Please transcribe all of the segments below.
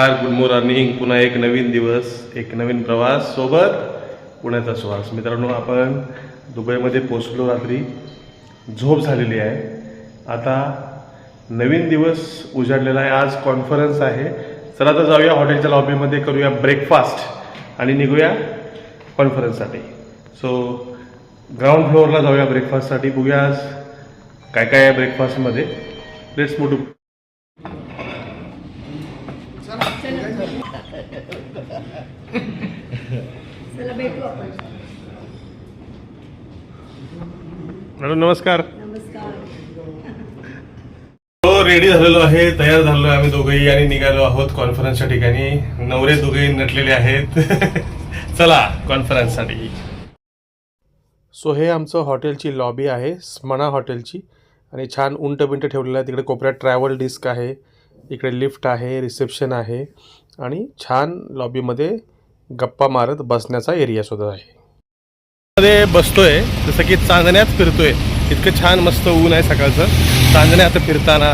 नमस्कार good morning पुन्हा एक नवीन दिवस एक नवीन प्रवास सोबत पुण्याचा श्वास मित्रांनो आपण दुबईमध्ये पोचलो रात्री. झोप झालेली आहे. आता नवीन दिवस उजाडलेला आहे. आज कॉन्फरन्स आहे. चला तर जाऊया हॉटेलच्या लॉबीमध्ये करूया ब्रेकफास्ट आणि निघूया कॉन्फरन्ससाठी सो ग्राउंड फ्लोअरला जाऊया ब्रेकफास्टसाठी बघूया आज काय काय आहे ब्रेकफास्टमध्ये लेट्स मोटू चला भेटू आपण. मॅडम नमस्कार. नमस्कार. हो रेडी झालेलो आहे तयार झालेलो आहे आम्ही दोघेही आणि निघालो आहोत कॉन्फरन्सच्या ठिकाणी. नवरे दोघेही नटलेले आहेत. चला कॉन्फरन्ससाठी. सो हे आमचं हॉटेलची लॉबी आहे स्मना हॉटेलची. आणि छान उंट बिंट ठेवलेलं आहे. तिकडे कोपऱ्यात ट्रॅव्हल डिस्क आहे. इकडे लिफ्ट आहे रिसेप्शन आहे आणि छान लॉबीमध्ये गप्पा मारत बसण्याचा एरिया सुद्धा आहे. मध्ये बसतोय जसं की चांदण्यात फिरतोय. इतकं छान मस्त ऊन आहे सकाळचं. चांदण्यात फिरताना.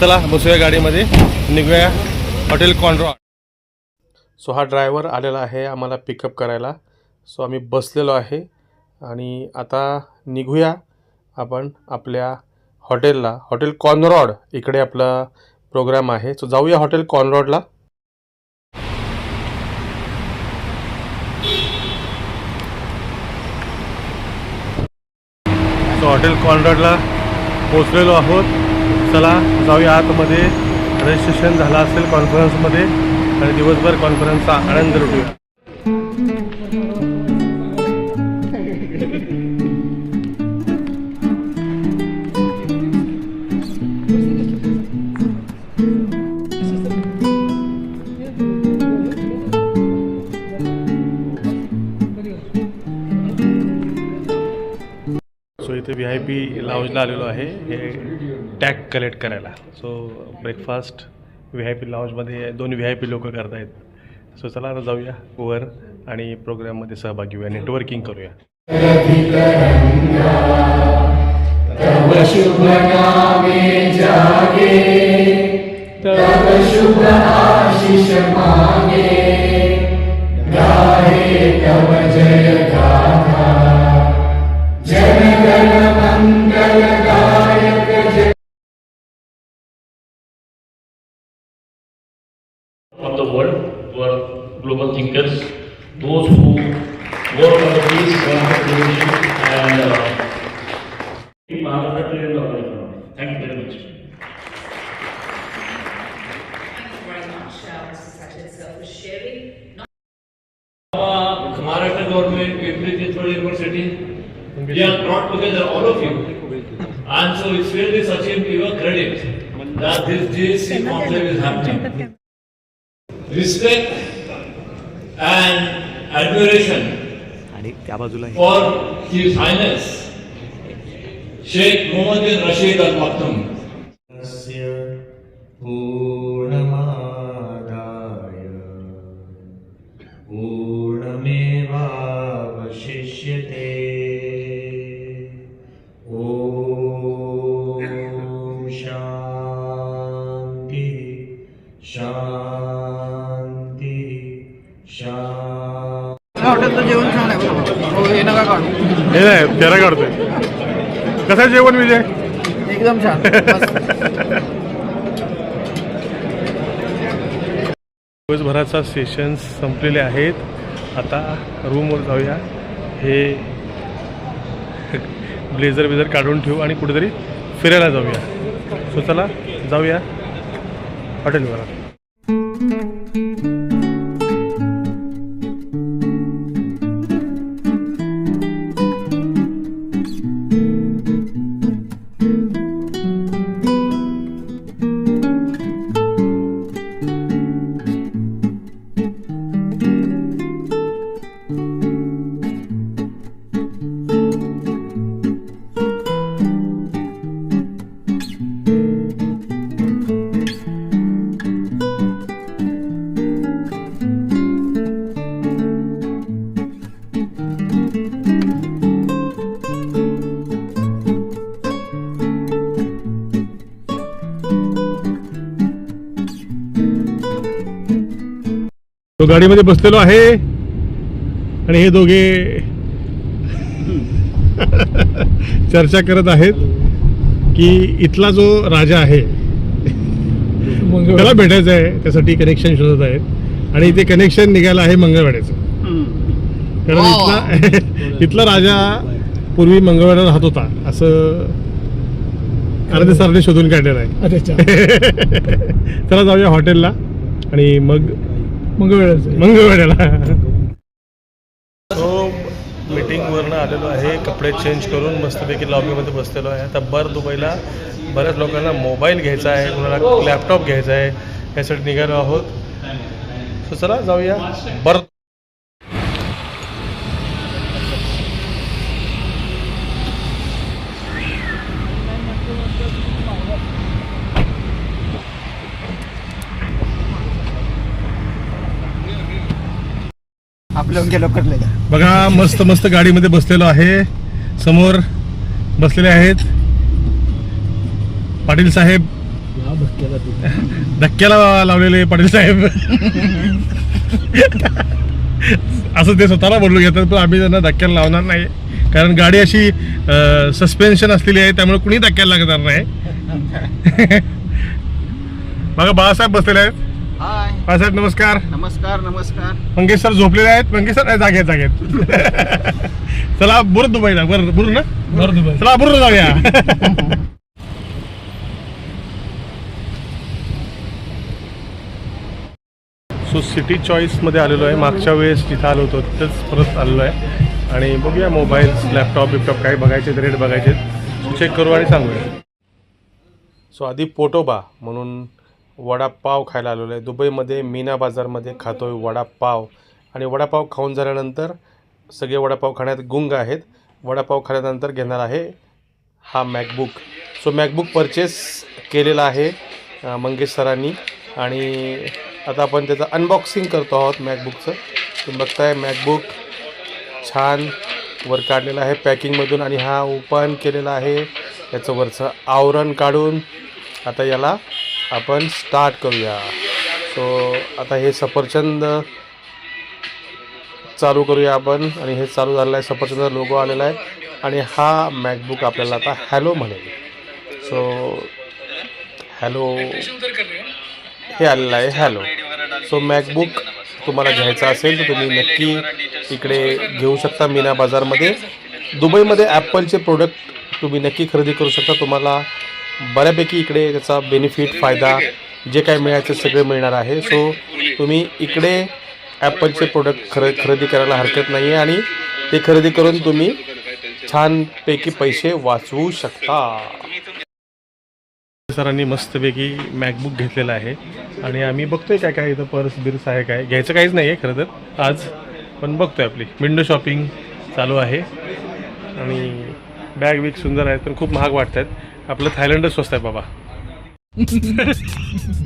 चला बसूया गाडीमध्ये. निघूया. हॉटेल कॉन्ड्रॉ सो हा ड्रायव्हर आलेला आहे आम्हाला पिकअप करायला. सो आम्ही बसलेलो आहे आणि आता निघूया आपण आपल्या हॉटेलला. हॉटेल कॉनरॉड इकडे आपला प्रोग्राम आहे. सो जाऊया हॉटेल कॉनरॉडला. सो हॉटेल कॉनरॉडला पोचलेलो आहोत. चला जाऊया आतमध्ये. रजिस्ट्रेशन झालं असेल कॉन्फरन्समध्ये आणि दिवसभर कॉन्फरन्सचा आनंद लुटूया. इथे व्ही आय पी लाऊजला आलेलो आहे. हे टॅग कलेक्ट करायला. So breakfast V I P लाऊजमध्ये दोन व्ही आय पी लोक करतायत. सो चला आता जाऊया वर आणि प्रोग्राममध्ये सहभागी होऊया. नेटवर्किंग करूया. Work on the peace, and uh, Maharashtra to the economy. Thank you very much. Thank you very much, uh, Mrs. Sachin, sir, for sharing. Uh, Maharashtra government, Pimpri Chinchwad University, we have brought together all of you. And so it's really Sachin, your credit that this GSC conclave is happening. Respect and admiration आणि त्या बाजूला हे for His Highness Sheikh Mohammed bin Rashid Al Maktoum. पूर्णमादाय पूर्णमेवावशिष्यते ॐ शान्ति शान्ति हॉटेलचं जेवण छान आहे बरोबर हो हे नका काढू हे नाही फेरा काढतोय. कसं आहे जेवण विजय? एकदम छान. मस्त. दिवसभराचा सेशन्स संपलेले आहेत. आता रूमवर जाऊया. हे ब्लेझर बिझर काढून ठेवू आणि कुठेतरी फिरायला जाऊया. सो चला जाऊया. हॉटेलवर. तो गाडीमध्ये बसलेलो आहे. आणि हे दोघे चर्चा करत आहेत की इथला जो राजा आहे त्याला भेटायचं आहे त्यासाठी कनेक्शन शोधत आहेत. आणि ते कनेक्शन निघालं आहे मंगळवाड्याचं. कारण इथला इथला राजा पूर्वी मंगळवाड्याला राहत होता असं अरदे सरने शोधून काढलेलं आहे. चला जाऊया हॉटेलला. आणि मग मंगळवेळा मंगळवेळ्याला तो मीटिंगवरनं आलेलो आहे कपडे चेंज करून मस्तपैकी लॉबीमध्ये बसलेलो आहे. आता बर दुबईला बऱ्याच लोकांना मोबाईल घ्यायचा आहे कोणाला लॅपटॉप घ्यायचा आहे यासाठी निघालो आहोत. सो चला जाऊया. बर बघा मस्त मस्त गाडीमध्ये बसलेलो आहे. समोर बसलेले आहेत. पाटील साहेब. धक्क्याला लावलेले पाटील साहेब. असं ते स्वतःला बोलू घेतात पण आम्ही त्यांना धक्क्याला लावणार नाही. कारण गाडी अशी सस्पेन्शन असलेली आहे त्यामुळे कुणी धक्क्याला लागणार नाही. बघा बाळासाहेब बसलेले आहेत. हाय. बाळासाहेब नमस्कार. नमस्कार नमस्कार. मंगेश सर झोपलेले आहेत. मंगेश सर जागेत जागेत चला बुर दुबईला. बर बुर ना? बुर दुबई. चला बुर जाऊया. सो सिटी चॉईसमध्ये आलेलो आहे. मागच्या वेळेस जिथं आलो होतो तिथंच परत आलेलो आहे. आणि बघूया मोबाईल्स लॅपटॉप बिपटॉप काय बघायचे रेट बघायचे चेक करू आणि सांगूया. सो आधी पोटोबा म्हणून वडापाव खायला आलेलो आहे. दुबईमध्ये मीना बाजारमध्ये खातो आहे वडापाव. आणि वडापाव खाऊन झाल्यानंतर सगळे वडापाव खाण्यात गुंग आहेत. वडापाव खाल्यानंतर घेणार आहे हा मॅकबुक. सो मॅकबुक परचेस केलेला आहे मंगेश सरांनी. आणि आता आपण त्याचं अनबॉक्सिंग करतो आहोत मॅकबुकचं. तुम्ही बघताय मॅकबुक छान वर काढलेला आहे पॅकिंगमधून आणि हा ओपन केलेला आहे. याचं वरचं आवरण काढून आता याला आपण स्टार्ट करूया. सो आता हे सफरचंद चालू करूया आपण आणि हे चालू झालेलं आहे सफरचंद लोगो आलेला आहे आणि हा मॅकबुक आपल्याला आता हॅलो म्हणेल. सो हॅलो हे आलेलं आहे हॅलो सो मॅकबुक तुम्हाला घ्यायचा असेल तर तुम्ही नक्की इकडे घेऊ शकता मीना बाजारमध्ये. दुबईमध्ये ॲपलचे प्रोडक्ट तुम्ही नक्की खरेदी करू शकता. तुम्हाला बऱ्यापैकी इकडे त्याचा बेनिफिट फायदा जे काय मिळायचं सगळे मिळणार आहे. सो तुम्ही इकडे ॲपलचे प्रोडक्ट खर खरेदी करायला हरकत नाही आहे आणि ते खरेदी करून तुम्ही छानपैकी पैसे वाचवू शकता. सरांनी मस्तपैकी मॅकबुक घेतलेला आहे. आणि आम्ही बघतोय काय काय इथं पर्स बिर्स आहे काय. घ्यायचं काहीच नाही आहे खरं तर आज. पण बघतोय आपली. विंडो शॉपिंग चालू आहे. आणि बॅग बिग सुंदर आहेत पण खूप महाग वाटत आहेत आपलं थायलंडच स्वस्त आहे बाबा.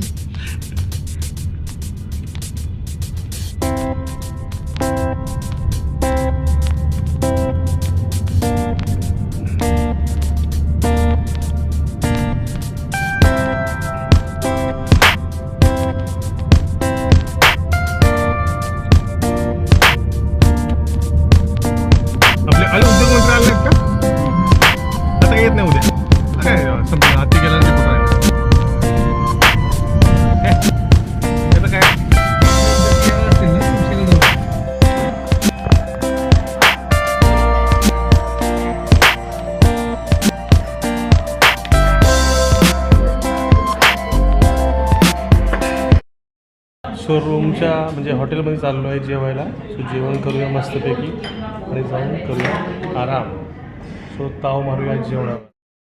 सो रूमच्या म्हणजे हॉटेलमध्ये चाललो आहे जेवायला. सो जेवण करूया मस्तपैकी आणि जाऊन करूया आराम. सो ताव मारूया जेवणावर.